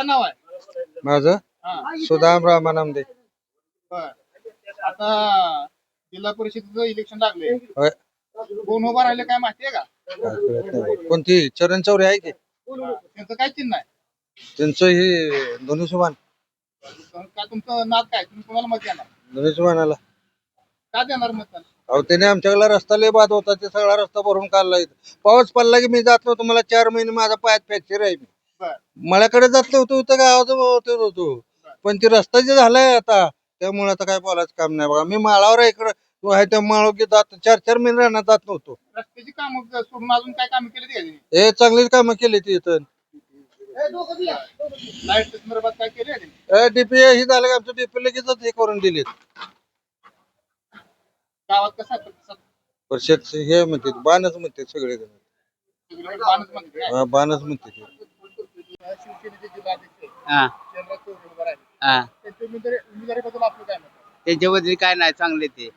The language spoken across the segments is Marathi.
काय नाव आहे? माझं? हा. सुदाम रामानंदे बर. आता जिल्हा परिषदेचं इलेक्शन लागले. होय. कोण उभा राहिले काय माहिती आहे का? काय कळत नाही. कोणती? चरण चौरे आहे की? त्यांचं काय चिन्ह आहे? त्यांचं हे धनुष्यबाण काय तुमचं नाद काय? तुम्ही कोणाला मत देणार? धनुष्यबाणाला का देणार मत अहो त्याने आमच्याकडला रस्ता लय बाद होता. ते सगळा रस्ता भरून काढला इथं. पाऊस पडला की मी जात नव्हतो. मला चार महिने माझा पायात फ्रॅक्चर आहे मी. मळ्याकडे जात नव्हतो इथं गावात होतो होतो पण ते रस्ता जे झालाय आता त्यामुळे आता काय बोलायचं काम नाही बघा. मी माळावर आहे इकडं. तो आहे त्या माळव की जात चार चार महिने राहण्यात जात नव्हतो. रस्त्याची कामं सोडून अजून काय कामं केली ते हे चांगलीच कामं केली ती इथं. लाइट संदर्भात काय केले डीपी ही झालं की आमचं डीपी लगेच हे करून दिलेत. गावात कसा आहे? प्रतिसाद परिषद हे म्हणते बाणच म्हणते सगळे जण. सगळीकडे बाणच म्हणते? हा, बाणच म्हणते ते. शिवसेनेचे जिल्हाध्यक्ष हा. चंद्रकांत चौधरी उभे राहिले हा त्यांच्या उमेदवारी उमेदवारीबद्दल आपलं काय मत आहे? त्यांच्याबद्दल काय नाही चांगले ते.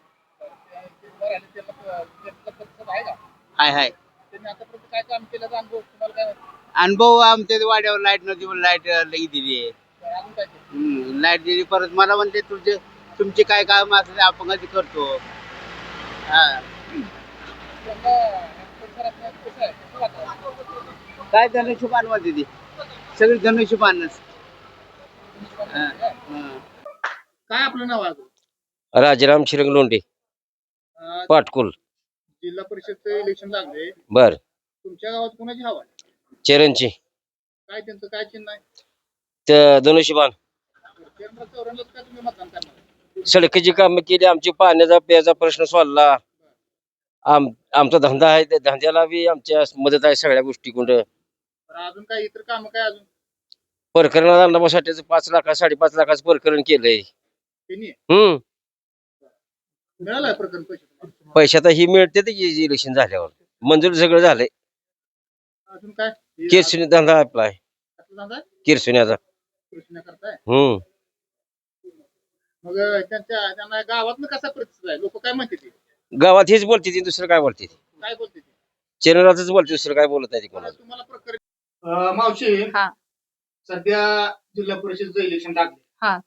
ते उभे राहिले त्यांना त्यांचा प्रतिसाद आहे का? हाय हाय. त्यांनी आतापर्यंत काय काम केल्याचा अनुभव तुम्हाला काय वाटतं? अनुभव आमच्या वाड्यावर लाइट नव्हती लाइट लगी दिली अजून काय केलं? लाइट दिली. परत मला म्हणते तुमचे तुमचे काय काम असले आपण कधी करतो. हा. त्यांना परिसरात कसं आहे? कसं वाटतं काय धनुष्यबाण म्हणते ती सगळी हा, हा. काय आपलं नाव आहे? राजाराम शिरंग लोंढे अं, पाटकुल. जिल्हा परिषदचं इलेक्शन लागले बर. तुमच्या गावात कोणाची हवा आहे? चरणची. काय त्यांचं काय चिन्ह आहे? तर धनुष्यबाण तुम्ही मतदान करणार? सडकीची कामं केली आमची पाण्याचा प्यायचा प्रश्न सोडला. आम आमचा धंदा आहे त्या धंद्याला बी आमच्या मदत आहे सगळ्या गोष्टी कुंड तर अजून काय इतर काम काय अजून? पाच लाख साडेपाच लाखाचं प्रकरण केलंय. त्यांनी? हम्म. मिळालाय प्रकरण पैसे तुम्हाला? पैशात ही मिळते ते इलेक्शन झाल्यावर. मंजूर सगळं झालंय. अजून काय? हे किरसुनी धंदा आपला आहे. आहे? किरसुन्याचा कृष्णा करताय? हम्म. मग त्यांच्या त्यांना गावात कसा प्रतिसाद आहे? लोक काय म्हणते ते? गावात हेच बोलते ती दुसरं काय बोलते ती? काय बोलते ते? बोलते दुसरं काय बोलत नाही ती कोणाला? तुम्हाला प्रकरण अं, मावशी हा. सध्या जिल्हा परिषदचं इलेक्शन लागले हा.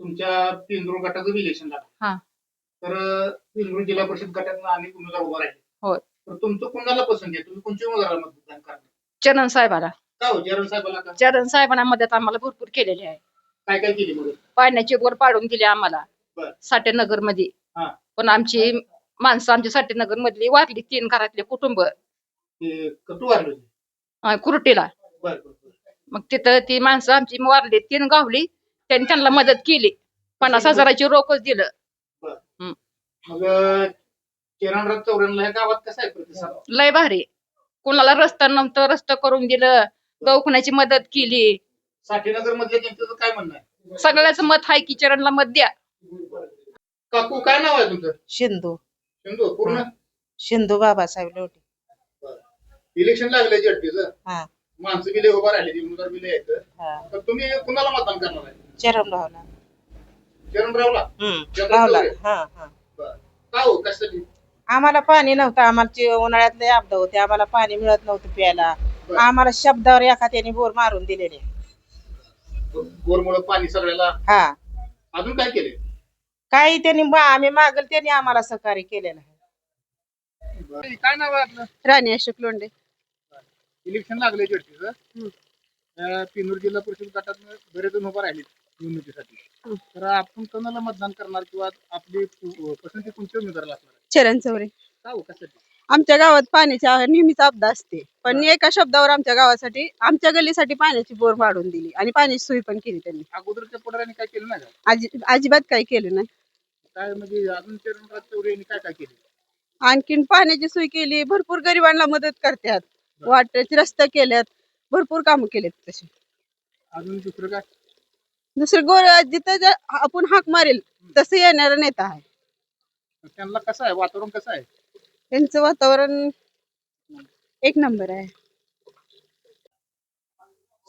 तुमच्या पिंजूर गटाचं इलेक्शन लागलं. तर पिंजूर जिल्हा परिषद गटात अनेक उमेदवार उभा राहिले होय. तर तुमचं कोणाला पसंत आहे तुम्ही कोणत्या उमेदवाराला मतदान करणार चरण साहेबाला का हो जयराम साहेबाला का चरण साहेबांना मदत आम्हाला भरपूर केलेली आहे काय काय केली मदत पाण्याची बोर पाडून दिली आम्हाला बर. साठेनगरमध्ये हा. पण आमची माणसं आमच्या साठेनगर मधली वारली तीन घरातले कुटुंब ते कटू अं, कुरटीला. मग तिथं ती माणसं आमची वारली तीन गावली त्यांनी त्यांना मदत केली. पन्नास हजाराची रोखच दिलं. मग किरणराज चौऱ्याण्णव ह्या गावात कसा आहे प्रतिसाद? लय भारी. कोणाला रस्ता नव्हतं रस्ता करून दिलं. दवाखान्याची मदत केली. साठीनगर मधल्या जनतेचं काय म्हणणं आहे? सगळ्याच मत आहे की चरणला मत द्या. काकू काय नाव आहे तुमचं? शिंदू. सिंधू पूर्ण? शिंदू बाबासाहेब लोटे. इलेक्शन लागले जडपीचं हा. माणसं बिले उभा राहिले उमेदवार बिले आहेत. हा. तर तुम्ही कुणाला मतदान करणार आहे? चरणरावला. चरणरावला? हम्म. चरण. हा हा. बरं. का हो? कशासाठी? आम्हाला पाणी नव्हतं. आम्हाला उन्हाळ्यात लय आपदा होते आम्हाला पाणी मिळत नव्हतं प्यायला. बरं. आम्हाला शब्दावर एखाद्याने बोर मारून दिलेले. बोरमुळे पाणी सगळ्याला? हा. अजून काय केले? काही त्यांनी मा- आम्ही मागल त्यांनी आम्हाला सहकार्य केलेलं आहे. काय नाव आहे आपलं? राणी अशोक लोंडे इलेक्शन लागले जडपीचं पिनूर जिल्हा परिषद गटात बरेच जण उभा राहिले निवडणुकीसाठी. तर आपण कोणाला मतदान करणार किंवा आपली पसंती कोणत्या उमेदवाराला असणार आहे? चरण चौरे. का हो? कशासाठी? आमच्या गावात पाण्याची नेहमीच आपदा असते. पण एका शब्दावर आमच्या गावासाठी आमच्या गल्लीसाठी पाण्याची बोर वाढून दिली आणि पाण्याची सोय पण केली त्यांनी. अगोदरच्या पुढाऱ्यांनी काय केलं नाही का? आजी अजिबात काही केलं नाही. काय म्हणजे अजून चरणराज चौरे यांनी काय काय केले? आणखीन पाण्याची सोय केली भरपूर गरिबांना मदत करतात. वाटेचे रस्ते केल्यात भरपूर कामं केलेत तसे. अजून दुसरं काय? दुसरं गोर जिथं जे आपण हाक मारेल तसं येणारा नेता आहे. त्यांना कसं आहे? वातावरण कसं आहे? त्यांचं वातावरण एक नंबर आहे.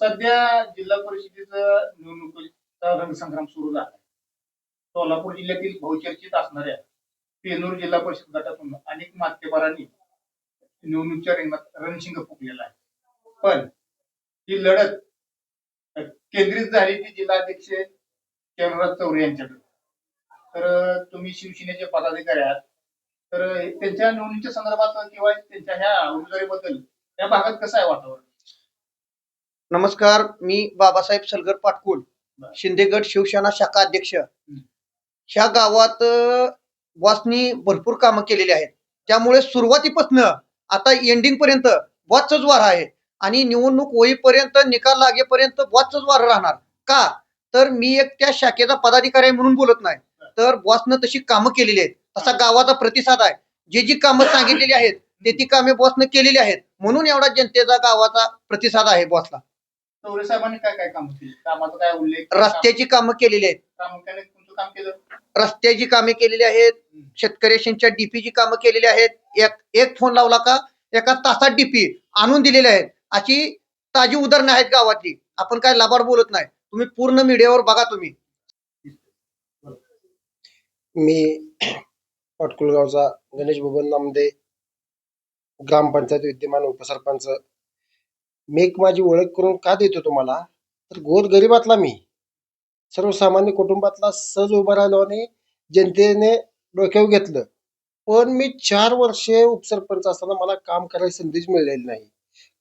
सध्या जिल्हा परिषदेचं निवडणुकीचा रणसंग्राम सुरू झाला आहे. सोलापूर जिल्ह्यातील बहुचर्चित असणाऱ्या पेनूर जिल्हा परिषद गटातून अनेक मान्यवरांनी निवडणुकीच्या रिंगणात रणशिंग फुकलेला आहे. पण ही लढत केंद्रित झाली ती जिल्हाध्यक्ष चरणराज चौरे यांच्याकडे तर तुम्ही शिवसेनेचे पदाधिकारी आहात. तर त्यांच्या निवडणुकीच्या संदर्भात किंवा त्यांच्या ह्या उमेदवारीबद्दल या भागात कसं आहे वातावरण? नमस्कार मी बाबासाहेब सलगर पाटकुल. शिंदेगड शिवसेना शाखा अध्यक्ष. ह्या गावात अ, बॉसनी भरपूर कामं केलेली आहेत. त्यामुळे सुरुवातीपासून आता एंडिंग पर्यंत बॉसच वार आहे. आणि निवडणूक होईपर्यंत निकाल लागेपर्यंत बॉसच वार राहणार. का? तर मी एक त्या शाखेचा पदाधिकारी आहे म्हणून बोलत नाही. तर बॉसनं तशी कामं केलेली आहेत. तसा गावाचा प्रतिसाद आहे. जे जी कामं सांगितलेली आहेत ते ती कामे बॉसनं केलेली आहेत. म्हणून एवढा जनतेचा गावाचा प्रतिसाद आहे बॉसला काय काय काम केली? कामाचा काय उल्लेख? रस्त्याची कामं केलेली आहेत. रस्त्याची कामे केलेली आहेत. शेतकऱ्याशींच्या डीपीची कामं केलेली आहेत. एक एक फोन लावला का? एका तासात डीपी आणून दिलेले आहेत. अशी ताजी उदाहरणं आहेत गावातली. आपण काय लाभार बोलत नाही. तुम्ही पूर्ण मीडियावर बघा तुम्ही. मी पाटकुलगावचा गणेश बबन नामदे ग्रामपंचायत विद्यमान उपसरपंच. मी एक माझी ओळख करून का देतो तुम्हाला? तर गोरगरिबातला मी. सर्वसामान्य कुटुंबातला सहज उभा राहिलो आणि जनतेने डोक्यावर घेतलं. पण मी चार वर्षे उपसरपंच असताना मला काम करायची संधीच मिळलेली नाही.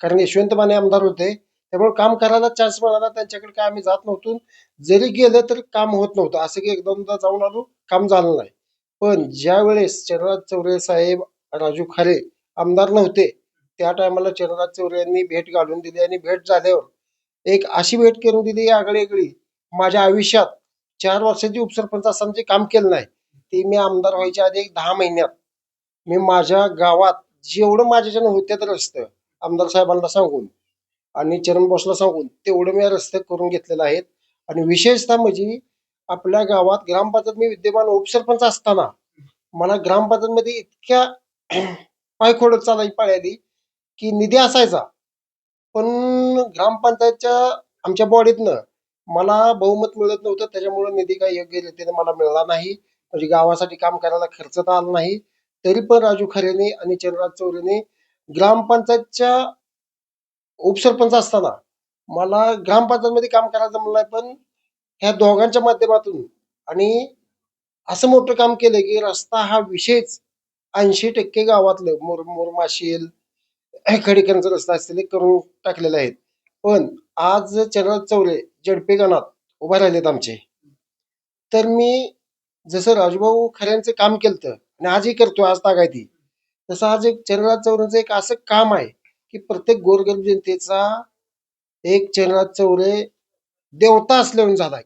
कारण यशवंत माने आमदार होते. त्यामुळे काम करायला चान्स मिळाला. त्यांच्याकडे काय आम्ही जात नव्हतो. जरी गेलं तरी काम होत नव्हतं. असं की एक दोनदा जाऊन आलो काम झालं नाही. पण ज्या वेळेस चरणराज चौरे साहेब राजू खरे आमदार नव्हते त्या टायमाला चरणराज चौरे यांनी भेट घालून दिली आणि भेट झाल्यावर एक अशी भेट करून दिली आगळी वेगळी माझ्या आयुष्यात चार वर्षाची उपसरपंच असताना जे काम केलं नाही ते मी आमदार व्हायच्या आधी एक दहा महिन्यात मी माझ्या गावात जेवढं माझ्याच्यानं होते तर रस्ते आमदार साहेबांना सांगून आणि चरण बॉसला सांगून तेवढं मी रस्ते करून घेतलेले आहेत. आणि विशेषतः म्हणजे आपल्या गावात ग्रामपंचायत मी विद्यमान उपसरपंच असताना मला ग्रामपंचायतमध्ये इतक्या पायखोडत चालायची पाळ्याली की निधी असायचा. पण ग्रामपंचायतच्या आमच्या बॉडीतनं मला बहुमत मिळत नव्हतं. त्याच्यामुळे निधी काही योग्य रीतीने मला मिळाला नाही. म्हणजे गावासाठी काम करायला खर्च तर आला नाही. तरी पण राजू खरेने आणि चंद्रराज चौरेने ग्रामपंचायतच्या उपसरपंच असताना मला ग्रामपंचायत मध्ये काम करायचं म्हणलं पण ह्या दोघांच्या माध्यमातून आणि असं मोठं काम केलं की रस्ता हा विषयच ऐंशी टक्के गावातलं मोर मोरमाशेल खडीकरांचा रस्ता असतील करून टाकलेले आहेत. पण आज चंद्रराज चौरे जडपे गणात उभा राहिलेत आमचे. तर मी जसं राजूभाऊ खऱ्यांचं काम केलं आणि आजही करतो आज तागायती तसं आज एक चरणराज चौरेचं एक असं काम आहे की प्रत्येक गोरगरीब जनतेचा एक चरणराज चौरे देवता असल्याहून झालाय.